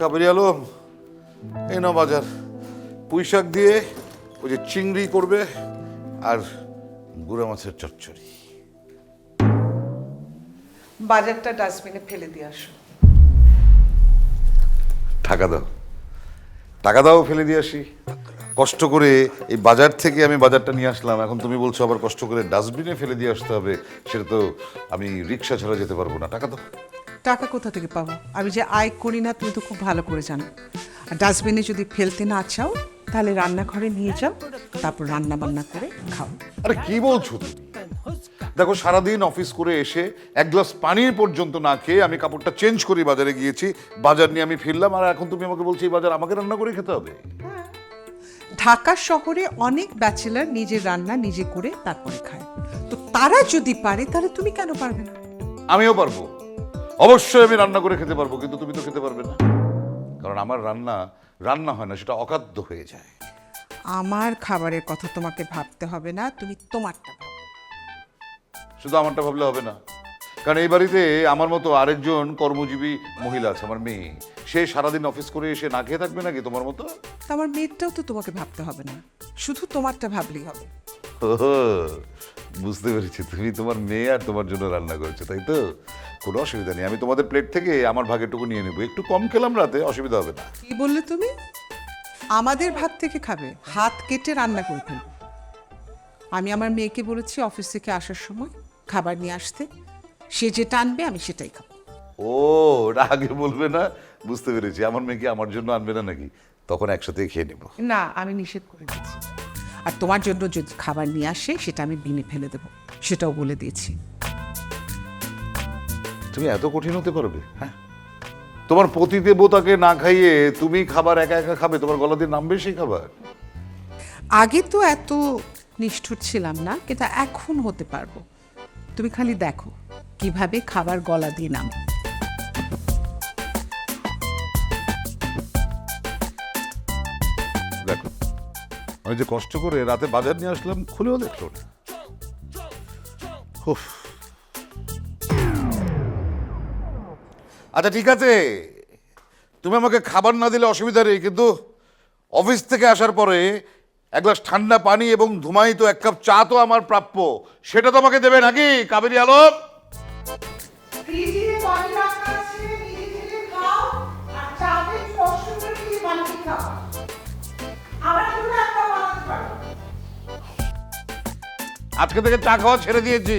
কাবেরি আলম এই না বাজার। পুঁই শাক দিয়ে ওই যে চিংড়ি করবে আর গুঁড়া মাছের চচ্চড়ি। বাজারটা ডাস্টবিনে ফেলে দিয়ে আসো। টাকা দাও। টাকা দাও ফেলে দিয়ে আসি। কষ্ট করে এই বাজার থেকে আমি বাজারটা নিয়ে আসলাম। এখন তুমি বলছো আবার কষ্ট করে ডাস্টবিনে ফেলে দিয়ে আসতে হবে। সেটা তো আমি রিক্সা ছাড়া যেতে পারব না। টাকা দাও। টাকা কোথা থেকে পাবো? আমি যে আয় করি না তুমি তো খুব ভালো করে জানো। আর ডাস্টবিনে যদি ফেলতে না চাও তাহলে রান্নাঘরে নিয়ে যাও তারপর রান্না বান্না করে খাও। আরে কি বলছো তুমি? দেখো সারাদিন অফিস করে এসে এক গ্লাস পানির পর্যন্ত না খেয়ে আমি কাপড়টা চেঞ্জ করে বাজারে গিয়েছি। বাজার নিয়ে আমি ফিরলাম আর এখন তুমি আমাকে বলছো এই বাজার আমাকে রান্না করে খেতে হবে? ঢাকা শহরে অনেক ব্যাচেলার নিজের রান্না নিজে করে তারপরে খায়। তো তারা যদি পারে তাহলে তুমি কেন পারবে না? আমিও পারব। অবশ্যই আমি রান্না করে খেতে পারব কিন্তু তুমি তো খেতে পারবে না। কারণ আমার রান্না রান্না হয় না সেটা অখাদ্য হয়ে যায়। আমার খাবারের কথা তোমাকে ভাবতে হবে না তুমি তোমারটা ভাবো। শুধু আমারটা ভাবলে হবে না। কারণ এই বাড়িতে আমার মতো আরেকজন কর্মজীবী মহিলা আছে আমার মেয়ে। সে সারাদিন অফিস করে এসে না খেয়ে থাকবে নাকি তোমার মতো? আমার মেয়েরটাও তো তোমাকে ভাবতে হবে না শুধু তোমারটা ভাবলেই হবে। বুঝতে পেরেছি তুমি তোমার মেয়ে আর তোমার জন্য রান্না করেছ তাই তো? কোনো অসুবিধা নেই আমি তোমাদের প্লেট থেকে আমার ভাগেরটুকু নিয়ে নেব। একটু কম খেলাম রাতে অসুবিধা হবে না। কি বললে তুমি? আমাদের ভাত থেকে খাবে হাত কেটে রান্না করে ফেলবে। আমি আমার মেয়েকে বলেছি অফিস থেকে আসার সময় খাবার নিয়ে আসতে সে যেটা আনবে আমি সেটাই খাব। ও ওটা আগে বলবে না? বুঝতে পেরেছি আমার মেয়েকে আমার জন্য আনবে না নাকি? তখন একসাথে খেয়ে নেব। না আমি নিষেধ করে দিয়েছি আর তোমার জন্য যদি খাবার নিয়ে আসে সেটা আমি বিনে ফেলে দেবো। সেটাও বলে দিয়েছি। তুমি এত কঠিন হতে পারবে হ্যাঁ? তোমার পতি দেবতাকে না খাইয়ে তুমি খাবার একা একা খাবে তোমার গলা দিয়ে নামবে সেই খাবার? আগে তো এত নিষ্ঠুর ছিলাম না কিন্তু এখন হতে পারব। তুমি খালি দেখো কীভাবে খাবার গলা দিয়ে নামে। আমি যে কষ্ট করে রাতে বাজার নিয়ে আসলাম, খুলেও দেখল না। আচ্ছা ঠিক আছে। তুমি আমাকে খাবার না দিলে অসুবিধা নেই, কিন্তু অফিস থেকে আসার পরে এক গ্লাস ঠান্ডা পানি এবং ধুমায়িত এক কাপ চা তো আমার প্রাপ্য। সেটা তো আমাকে দেবে নাকি, কাবেরি আলম? আজকে থেকে চা খাওয়া ছেড়ে দিয়েছি।